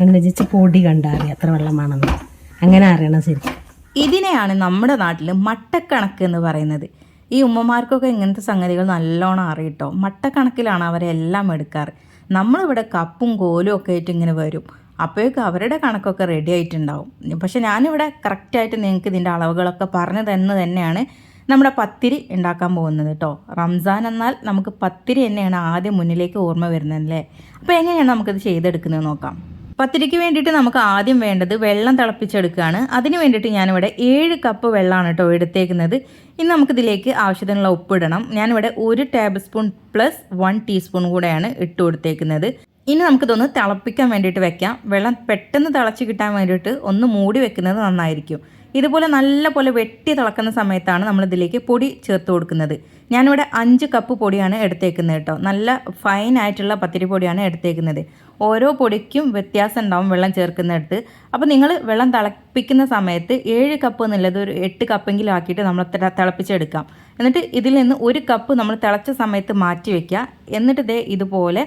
അങ്ങനെ വെച്ച് പൊടി കണ്ടറിയാം എത്ര വെള്ളമാണെന്ന്. അങ്ങനെ അറിയണം ശരിക്കും. ഇതിനെയാണ് നമ്മുടെ നാട്ടിൽ മട്ടക്കണക്ക് എന്ന് പറയുന്നത്. ഈ ഉമ്മമാർക്കൊക്കെ ഇങ്ങനത്തെ സംഗതികൾ നല്ലോണം അറിയിട്ടോ. മട്ടക്കണക്കിലാണ് അവരെ എല്ലാം എടുക്കാറ്. നമ്മളിവിടെ കപ്പും കോലും ഒക്കെ ആയിട്ട് ഇങ്ങനെ വരും. അപ്പോഴേക്കും അവരുടെ കണക്കൊക്കെ റെഡി ആയിട്ടുണ്ടാവും. പക്ഷെ ഞാനിവിടെ കറക്റ്റായിട്ട് നിങ്ങൾക്ക് ഇതിന്റെ അളവുകളൊക്കെ പറഞ്ഞു തന്ന് തന്നെയാണ് നമ്മുടെ പത്തിരി ഉണ്ടാക്കാൻ പോകുന്നത് കേട്ടോ. റംസാൻ എന്നാൽ നമുക്ക് പത്തിരി തന്നെയാണ് ആദ്യം മുന്നിലേക്ക് ഓർമ്മ വരുന്നത് അല്ലേ? അപ്പോൾ എങ്ങനെയാണ് നമുക്കിത് ചെയ്തെടുക്കുന്നത് നോക്കാം. പത്തിരിക്ക് വേണ്ടിയിട്ട് നമുക്ക് ആദ്യം വേണ്ടത് വെള്ളം തിളപ്പിച്ചെടുക്കുകയാണ്. അതിന് വേണ്ടിയിട്ട് ഞാനിവിടെ ഏഴ് കപ്പ് വെള്ളമാണ് കേട്ടോ എടുത്തേക്കുന്നത്. ഇനി നമുക്കിതിലേക്ക് ആവശ്യത്തിനുള്ള ഉപ്പിടണം. ഞാനിവിടെ ഒരു table spoon plus one teaspoon കൂടെയാണ് ഇട്ട് കൊടുത്തേക്കുന്നത്. ഇനി നമുക്കിതൊന്ന് തിളപ്പിക്കാൻ വേണ്ടിയിട്ട് വെക്കാം. വെള്ളം പെട്ടെന്ന് തിളച്ച് കിട്ടാൻ വേണ്ടിയിട്ട് ഒന്ന് മൂടി വെക്കുന്നത് നന്നായിരിക്കും. ഇതുപോലെ നല്ല പോലെ വെട്ടി തിളക്കുന്ന സമയത്താണ് നമ്മൾ ഇതിലേക്ക് പൊടി ചേർത്ത് കൊടുക്കുന്നത്. ഞാനിവിടെ അഞ്ച് കപ്പ് പൊടിയാണ് എടുത്തേക്കുന്നത് കേട്ടോ. നല്ല ഫൈൻ ആയിട്ടുള്ള പത്തിരി പൊടിയാണ് എടുത്തേക്കുന്നത്. ഓരോ പൊടിക്കും വ്യത്യാസം ഉണ്ടാവും വെള്ളം ചേർക്കുന്നിടത്ത്. അപ്പോൾ നിങ്ങൾ വെള്ളം തിളപ്പിക്കുന്ന സമയത്ത് ഏഴ് കപ്പ് എന്നുള്ളത് ഒരു എട്ട് കപ്പെങ്കിലും ആക്കിയിട്ട് നമ്മൾ തിളപ്പിച്ചെടുക്കാം. എന്നിട്ട് ഇതിൽ നിന്ന് ഒരു കപ്പ് നമ്മൾ തിളച്ച സമയത്ത് മാറ്റി വയ്ക്കുക എന്നിട്ട് ദേ ഇതുപോലെ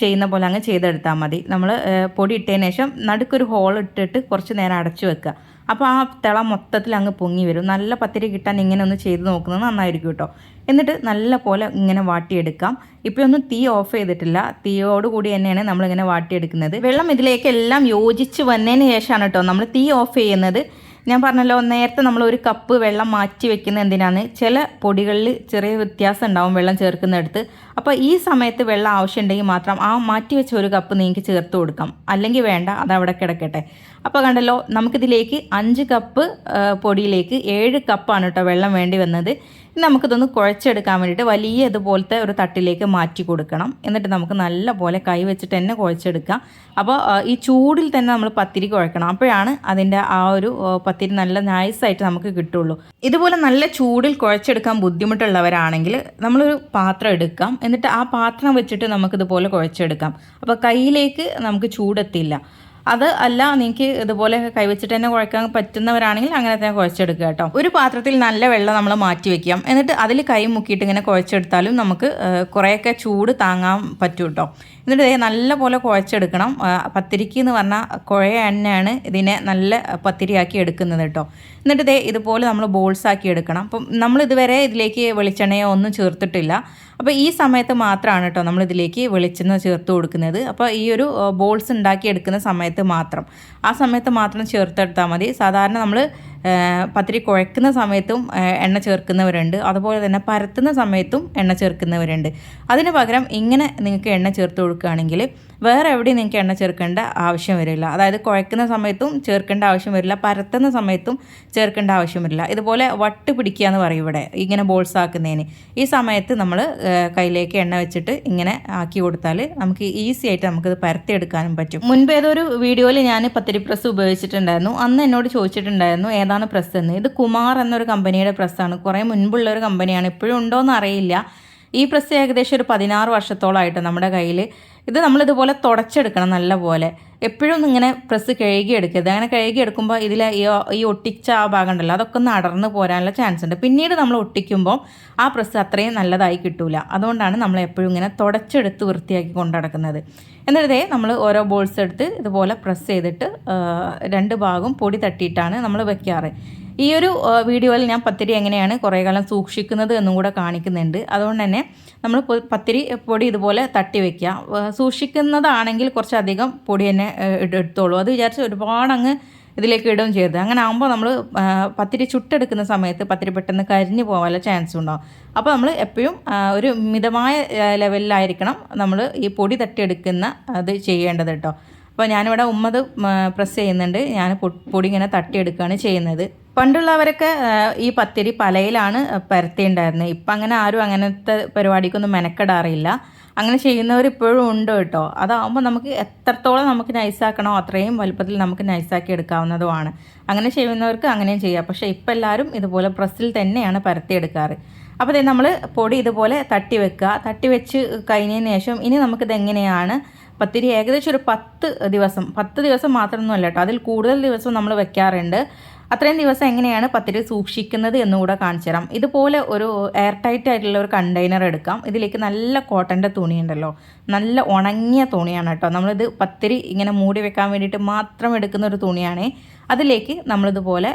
ചെയ്യുന്ന പോലെ അങ്ങ് ചെയ്തെടുത്താൽ മതി. നമ്മൾ പൊടി ഇട്ടതിന് ശേഷം നടുക്കൊരു ഹോൾ ഇട്ടിട്ട് കുറച്ച് നേരം അടച്ചു വെക്കുക. അപ്പോൾ ആ തിള മൊത്തത്തിൽ അങ്ങ് പൊങ്ങി വരും. നല്ല പത്തിരി കിട്ടാൻ ഇങ്ങനെ ഒന്ന് ചെയ്ത് നോക്കുന്നത് നന്നായിരിക്കും കേട്ടോ. എന്നിട്ട് നല്ല പോലെ ഇങ്ങനെ വാട്ടിയെടുക്കാം. ഇപ്പോൾ ഒന്നും തീ ഓഫ് ചെയ്തിട്ടില്ല. തീയോട് കൂടി തന്നെയാണ് നമ്മളിങ്ങനെ വാട്ടിയെടുക്കുന്നത്. വെള്ളം ഇതിലേക്ക് എല്ലാം യോജിച്ച് വന്നതിന് ശേഷമാണ് കേട്ടോ നമ്മൾ തീ ഓഫ് ചെയ്യുന്നത്. ഞാൻ പറഞ്ഞല്ലോ നേരത്തെ നമ്മൾ ഒരു കപ്പ് വെള്ളം മാറ്റി വെക്കുന്ന എന്തിനാണ്? ചില പൊടികളിൽ ചെറിയ വ്യത്യാസം ഉണ്ടാവും വെള്ളം ചേർക്കുന്നിടത്ത്. അപ്പോൾ ഈ സമയത്ത് വെള്ളം ആവശ്യമുണ്ടെങ്കിൽ മാത്രം ആ മാറ്റി വെച്ച ഒരു കപ്പ് നിങ്ങൾക്ക് ചേർത്ത് കൊടുക്കാം. അല്ലെങ്കിൽ വേണ്ട അത് അവിടെ കിടക്കട്ടെ. അപ്പോൾ കണ്ടല്ലോ നമുക്കിതിലേക്ക് അഞ്ച് കപ്പ് പൊടിയിലേക്ക് ഏഴ് കപ്പാണ് കേട്ടോ വെള്ളം വേണ്ടി വന്നത്. നമുക്കിതൊന്ന് കുഴച്ചെടുക്കാൻ വേണ്ടിയിട്ട് വലിയ ഇതുപോലത്തെ ഒരു തട്ടിലേക്ക് മാറ്റി കൊടുക്കണം. എന്നിട്ട് നമുക്ക് നല്ല പോലെ കൈ വെച്ചിട്ട് തന്നെ കുഴച്ചെടുക്കാം. അപ്പോൾ ഈ ചൂടിൽ തന്നെ നമ്മൾ പത്തിരി കുഴക്കണം. അപ്പോഴാണ് അതിന്റെ ആ ഒരു പത്തിരി നല്ല നൈസായിട്ട് നമുക്ക് കിട്ടുള്ളൂ. ഇതുപോലെ നല്ല ചൂടിൽ കുഴച്ചെടുക്കാൻ ബുദ്ധിമുട്ടുള്ളവരാണെങ്കിൽ നമ്മളൊരു പാത്രം എടുക്കാം. എന്നിട്ട് ആ പാത്രം വെച്ചിട്ട് നമുക്കിതുപോലെ കുഴച്ചെടുക്കാം. അപ്പോൾ കയ്യിലേക്ക് നമുക്ക് ചൂടെത്തില്ല. അത് അല്ല നിങ്ങൾക്ക് ഇതുപോലെ കൈവച്ചിട്ട് തന്നെ കുഴക്കാൻ പറ്റുന്നവരാണെങ്കിൽ അങ്ങനെ തന്നെ കുഴച്ചെടുക്കുക കേട്ടോ. ഒരു പാത്രത്തിൽ നല്ല വെള്ളം നമ്മൾ മാറ്റി വെക്കാം. എന്നിട്ട് അതിൽ കൈ മുക്കിയിട്ട് ഇങ്ങനെ കുഴച്ചെടുത്താലും നമുക്ക് കുറേയൊക്കെ ചൂട് താങ്ങാൻ പറ്റും കേട്ടോ. എന്നിട്ട് ഇതേ നല്ലപോലെ കുഴച്ചെടുക്കണം. പത്തിരിക്ക് എന്ന് പറഞ്ഞാൽ കുഴ തന്നെയാണ് ഇതിനെ നല്ല പത്തിരിയാക്കി എടുക്കുന്നത് കേട്ടോ എന്നിട്ട് ഇതേ ഇതുപോലെ നമ്മൾ ബോൾസ് ആക്കി എടുക്കണം. അപ്പം നമ്മൾ ഇതുവരെ ഇതിലേക്ക് വെളിച്ചെണ്ണയോ ഒന്നും ചേർത്തിട്ടില്ല. അപ്പോൾ ഈ സമയത്ത് മാത്രമാണ് കേട്ടോ നമ്മൾ ഇതിലേക്ക് വെളിച്ചെണ്ണ ചേർത്ത് കൊടുക്കുന്നത്. അപ്പോൾ ഈ ഒരു ബോൾസ് ഉണ്ടാക്കി എടുക്കുന്ന സമയത്ത് മാത്രം. ആ സമയത്ത് മാത്രം ചേർത്തെടുത്താൽ മതി. സാധാരണ നമ്മൾ പത്തിരി കുഴക്കുന്ന സമയത്തും എണ്ണ ചേർക്കുന്നവരുണ്ട്. അതുപോലെ തന്നെ പരത്തുന്ന സമയത്തും എണ്ണ ചേർക്കുന്നവരുണ്ട്. അതിന് പകരം ഇങ്ങനെ നിങ്ങൾക്ക് എണ്ണ ചേർത്ത് കൊടുക്കുകയാണെങ്കിൽ വേറെ എവിടെയും നിങ്ങൾക്ക് എണ്ണ ചേർക്കേണ്ട ആവശ്യം വരില്ല. അതായത് കുഴക്കുന്ന സമയത്തും ചേർക്കേണ്ട ആവശ്യം വരില്ല പരത്തുന്ന സമയത്തും ചേർക്കേണ്ട ആവശ്യം വരില്ല. ഇതുപോലെ വട്ട് പിടിക്കുക എന്ന് പറയും ഇവിടെ ഇങ്ങനെ ബോൾസ് ആക്കുന്നതിന്. ഈ സമയത്ത് നമ്മൾ കയ്യിലേക്ക് എണ്ണ വെച്ചിട്ട് ഇങ്ങനെ ആക്കി കൊടുത്താൽ നമുക്ക് ഈസി ആയിട്ട് നമുക്കിത് പരത്തിയെടുക്കാനും പറ്റും. മുൻപ് ഏതൊരു വീഡിയോയിൽ ഞാൻ പത്തിരി പ്രസ് ഉപയോഗിച്ചിട്ടുണ്ടായിരുന്നു. അന്ന് എന്നോട് ചോദിച്ചിട്ടുണ്ടായിരുന്നു ഏതാണ് പ്രസ് എന്ന്. ഇത് കുമാർ എന്നൊരു കമ്പനിയുടെ പ്രസ്സാണ് കുറേ മുൻപുള്ള ഒരു കമ്പനിയാണ് ഇപ്പോഴും ഉണ്ടോയെന്ന് അറിയില്ല. ഈ പ്രസ് ഏകദേശം ഒരു പതിനാറ് വർഷത്തോളമായിട്ട് നമ്മുടെ കയ്യിൽ ഇത് നമ്മളിതുപോലെ തുടച്ചെടുക്കണം നല്ലപോലെ. എപ്പോഴും ഇങ്ങനെ പ്രസ് കഴുകി എടുക്കരുത് അങ്ങനെ കഴുകി എടുക്കുമ്പോൾ ഇതിൽ ഈ ഒട്ടിച്ച ആ ഭാഗം ഉണ്ടല്ലോ അതൊക്കെ ഒന്ന് അടർന്ന് പോരാനുള്ള ചാൻസ് ഉണ്ട്. പിന്നീട് നമ്മൾ ഒട്ടിക്കുമ്പോൾ ആ പ്രസ് അത്രയും നല്ലതായി കിട്ടൂല. അതുകൊണ്ടാണ് നമ്മൾ എപ്പോഴും ഇങ്ങനെ തുടച്ചെടുത്ത് വൃത്തിയാക്കി കൊണ്ടു നടക്കുന്നത്. എന്നിട്ടേ നമ്മൾ ഓരോ ബോൾസ് എടുത്ത് ഇതുപോലെ പ്രസ് ചെയ്തിട്ട് രണ്ട് ഭാഗവും പൊടി തട്ടിയിട്ടാണ് നമ്മൾ വെക്കാറ്. ഈ ഒരു വീഡിയോയിൽ ഞാൻ പത്തിരി എങ്ങനെയാണ് കുറേ കാലം സൂക്ഷിക്കുന്നത് എന്നും കൂടെ കാണിക്കുന്നുണ്ട്. അതുകൊണ്ട് തന്നെ നമ്മൾ പത്തിരി പൊടി ഇതുപോലെ തട്ടി വയ്ക്കുക സൂക്ഷിക്കുന്നതാണെങ്കിൽ കുറച്ചധികം പൊടി തന്നെ എടുത്തോളൂ. അത് വിചാരിച്ച് ഒരുപാട് അങ്ങ് ഇതിലേക്ക് ഇടുകയും ചെയ്യരുത്. അങ്ങനെ ആകുമ്പോൾ നമ്മൾ പത്തിരി ചുട്ടെടുക്കുന്ന സമയത്ത് പത്തിരി പെട്ടെന്ന് കരിഞ്ഞു പോകാനുള്ള ചാൻസ് ഉണ്ടാവും. അപ്പോൾ നമ്മൾ എപ്പോഴും ഒരു മിതമായ ലെവലിലായിരിക്കണം നമ്മൾ ഈ പൊടി തട്ടിയെടുക്കുന്ന അത് ചെയ്യേണ്ടത് കേട്ടോ. അപ്പോൾ ഞാനിവിടെ ഉമ്മത് പ്രസ് ചെയ്യുന്നുണ്ട്. ഞാൻ പൊടി ഇങ്ങനെ തട്ടിയെടുക്കുകയാണ് ചെയ്യുന്നത്. പണ്ടുള്ളവരൊക്കെ ഈ പത്തിരി പലയിലാണ് പരത്തിയുണ്ടായിരുന്നത് ഇപ്പം അങ്ങനെ ആരും അങ്ങനത്തെ പരിപാടിക്കൊന്നും മെനക്കെടാറില്ല. അങ്ങനെ ചെയ്യുന്നവർ ഇപ്പോഴും ഉണ്ട് കേട്ടോ. അതാവുമ്പോൾ നമുക്ക് എത്രത്തോളം നമുക്ക് നൈസാക്കണോ അത്രയും വലുപ്പത്തിൽ നമുക്ക് നൈസാക്കി എടുക്കാവുന്നതുമാണ്. അങ്ങനെ ചെയ്യുന്നവർക്ക് അങ്ങനെയും ചെയ്യാം. പക്ഷേ ഇപ്പം എല്ലാവരും ഇതുപോലെ പ്രസ്സിൽ തന്നെയാണ് പരത്തിയെടുക്കാറ്. അപ്പോൾ നമ്മൾ പൊടി ഇതുപോലെ തട്ടി വെക്കുക. തട്ടി വെച്ച് കഴിഞ്ഞതിന് ശേഷം ഇനി നമുക്കിത് എങ്ങനെയാണ് പത്തിരി ഏകദേശം ഒരു പത്ത് ദിവസം പത്ത് ദിവസം മാത്രമൊന്നും അല്ല കേട്ടോ. അതിൽ കൂടുതൽ ദിവസവും നമ്മൾ വെക്കാറുണ്ട്. അത്രയും ദിവസം എങ്ങനെയാണ് പത്തിരി സൂക്ഷിക്കുന്നത് എന്നുകൂടെ കാണിച്ചു തരാം. ഇതുപോലെ ഒരു എയർ ടൈറ്റ് ആയിട്ടുള്ള ഒരു കണ്ടെയ്നർ എടുക്കാം. ഇതിലേക്ക് നല്ല കോട്ടന്റെ തുണിയുണ്ടല്ലോ നല്ല ഉണങ്ങിയ തുണിയാണ് കേട്ടോ. നമ്മളിത് പത്തിരി ഇങ്ങനെ മൂടി വെക്കാൻ വേണ്ടിയിട്ട് മാത്രം എടുക്കുന്ന ഒരു തുണിയാണ്. അതിലേക്ക് നമ്മളിതുപോലെ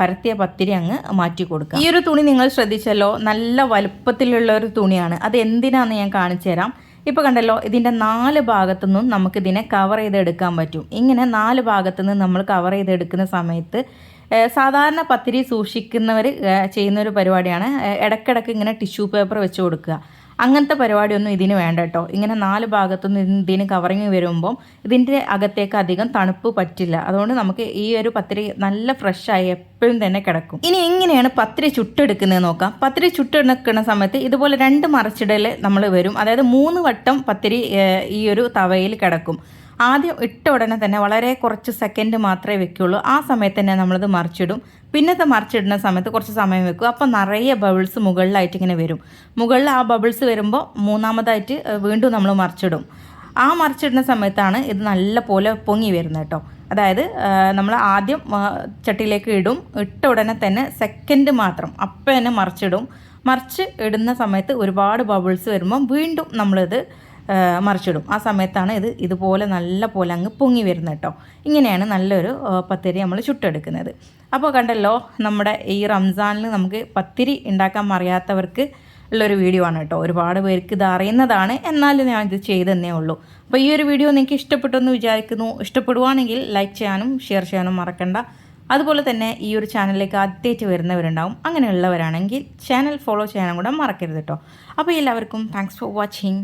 പരത്തിയ പത്തിരി അങ്ങ് മാറ്റി കൊടുക്കാം. ഈ ഒരു തുണി നിങ്ങൾ ശ്രദ്ധിച്ചല്ലോ. നല്ല വലുപ്പത്തിലുള്ള ഒരു തുണിയാണ്. അത് എന്തിനാന്ന് ഞാൻ കാണിച്ചു തരാം. ഇപ്പോൾ കണ്ടല്ലോ ഇതിന്റെ നാല് ഭാഗത്തുനിന്നും നമുക്കിതിനെ കവർ ചെയ്തെടുക്കാൻ പറ്റും. ഇങ്ങനെ നാല് ഭാഗത്തു നിന്ന് നമ്മൾ കവർ ചെയ്തെടുക്കുന്ന സമയത്ത് സാധാരണ പത്തിരി സൂക്ഷിക്കുന്നവർ ചെയ്യുന്ന ഒരു പരിപാടിയാണ്. ഇടയ്ക്കിടയ്ക്ക് ഇങ്ങനെ ടിഷ്യൂ പേപ്പർ വെച്ച് കൊടുക്കുക. അങ്ങനത്തെ പരിപാടിയൊന്നും ഇതിന് വേണ്ട കേട്ടോ. ഇങ്ങനെ നാല് ഭാഗത്തുനിന്ന് ഇതിന് കവറിങ് വരുമ്പം ഇതിന്റെ അകത്തേക്ക് അധികം തണുപ്പ് പറ്റില്ല. അതുകൊണ്ട് നമുക്ക് ഈ ഒരു പത്തിരി നല്ല ഫ്രഷായി എപ്പോഴും തന്നെ കിടക്കും. ഇനി എങ്ങനെയാണ് പത്തിരി ചുട്ടെടുക്കുന്നത് നോക്കാം. പത്തിരി ചുട്ടെടുക്കുന്ന സമയത്ത് ഇതുപോലെ രണ്ട് മറിച്ചിടൽ നമ്മൾ വരും. അതായത് മൂന്ന് വട്ടം പത്തിരി ഈ ഒരു തവയിൽ കിടക്കും. ആദ്യം ഇട്ട ഉടനെ തന്നെ വളരെ കുറച്ച് സെക്കൻഡ് മാത്രമേ വെക്കുള്ളൂ. ആ സമയത്ത് തന്നെ നമ്മളത് മറിച്ചിടും. പിന്നത്തെ മറിച്ചിടുന്ന സമയത്ത് കുറച്ച് സമയം വെക്കും. അപ്പോൾ നിറയെ ബബിൾസ് മുകളിലായിട്ട് ഇങ്ങനെ വരും. മുകളിൽ ആ ബബിൾസ് വരുമ്പോൾ മൂന്നാമതായിട്ട് വീണ്ടും നമ്മൾ മറിച്ചിടും. ആ മറിച്ചിടുന്ന സമയത്താണ് ഇത് നല്ല പോലെ പൊങ്ങി വരുന്നത് കേട്ടോ. അതായത് നമ്മൾ ആദ്യം ചട്ടിയിലേക്ക് ഇടും. ഇട്ട ഉടനെ തന്നെ സെക്കൻഡ് മാത്രം അപ്പം തന്നെ മറിച്ചിടും. മറിച്ച് ഇടുന്ന സമയത്ത് ഒരുപാട് ബബിൾസ് വരുമ്പം വീണ്ടും നമ്മളിത് മറിച്ചിടും. ആ സമയത്താണ് ഇത് ഇതുപോലെ നല്ല പോലെ അങ്ങ് പൊങ്ങി വരുന്നത് കേട്ടോ. ഇങ്ങനെയാണ് നല്ലൊരു പത്തിരി നമ്മൾ ചുട്ടെടുക്കുന്നത്. അപ്പോൾ കണ്ടല്ലോ നമ്മുടെ ഈ റംസാനിൽ നമുക്ക് പത്തിരി ഉണ്ടാക്കാൻ അറിയാത്തവർക്ക് ഉള്ളൊരു വീഡിയോ ആണ് കേട്ടോ. ഒരുപാട് പേർക്ക് ഇത് അറിയുന്നതാണ്. എന്നാലും ഞാൻ ഇത് ചെയ്തെന്നേ ഉള്ളൂ. അപ്പോൾ ഈ ഒരു വീഡിയോ നിങ്ങൾക്ക് ഇഷ്ടപ്പെട്ടു എന്ന് വിചാരിക്കുന്നു. ഇഷ്ടപ്പെടുവാണെങ്കിൽ ലൈക്ക് ചെയ്യാനും ഷെയർ ചെയ്യാനും മറക്കണ്ട. അതുപോലെ തന്നെ ഈ ഒരു ചാനലിലേക്ക് ആദ്യമായിട്ട് വരുന്നവരുണ്ടാവും. അങ്ങനെയുള്ളവരാണെങ്കിൽ ചാനൽ ഫോളോ ചെയ്യാനും കൂടെ മറക്കരുത് കേട്ടോ. അപ്പോൾ എല്ലാവർക്കും താങ്ക്സ് ഫോർ വാച്ചിങ്